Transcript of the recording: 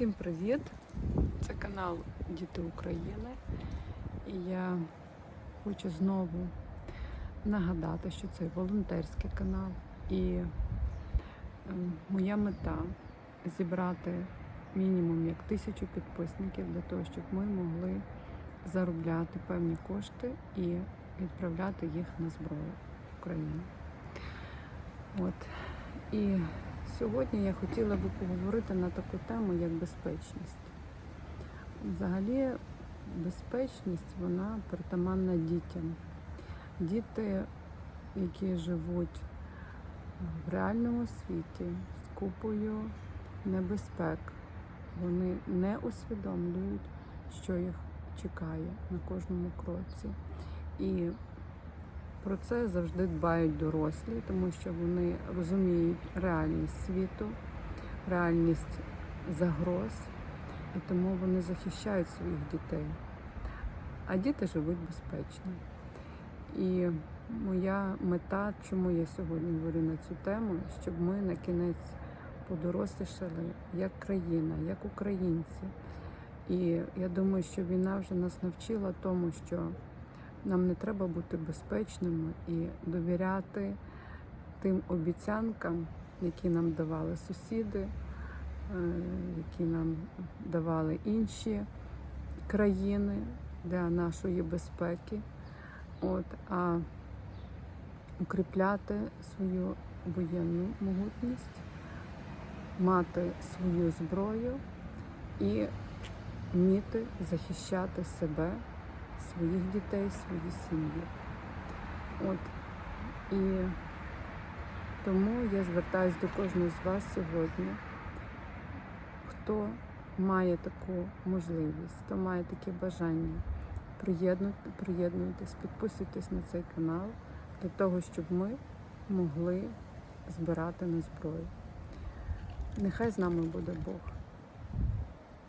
Всім привіт! Це канал Діти України. І я хочу знову нагадати, що це волонтерський канал. І е, моя мета зібрати мінімум як тисячу підписників для того, щоб ми могли заробляти певні кошти і відправляти їх на зброю України. От. І сьогодні я хотіла би поговорити на таку тему, як безпечність. Взагалі, безпечність вона притаманна дітям. Діти, які живуть в реальному світі з купою небезпек, вони не усвідомлюють, що їх чекає на кожному кроці. І про це завжди дбають дорослі, тому що вони розуміють реальність світу, реальність загроз, і тому вони захищають своїх дітей. А діти живуть безпечно. І моя мета, чому я сьогодні говорю на цю тему, щоб ми на кінець подорослішали як країна, як українці. І я думаю, що війна вже нас навчила тому, що нам не треба бути безпечними і довіряти тим обіцянкам, які нам давали сусіди, е, які нам давали інші країни для нашої безпеки. От, а укріпляти свою воєнну могутність, мати свою зброю і вміти захищати себе своїх дітей, свої сім'ї. От. І тому я звертаюся до кожного з вас сьогодні, хто має таку можливість, хто має таке бажання, приєднуйте, приєднуйтесь, підписуйтесь на цей канал для того, щоб ми могли збирати на зброю. Нехай з нами буде Бог.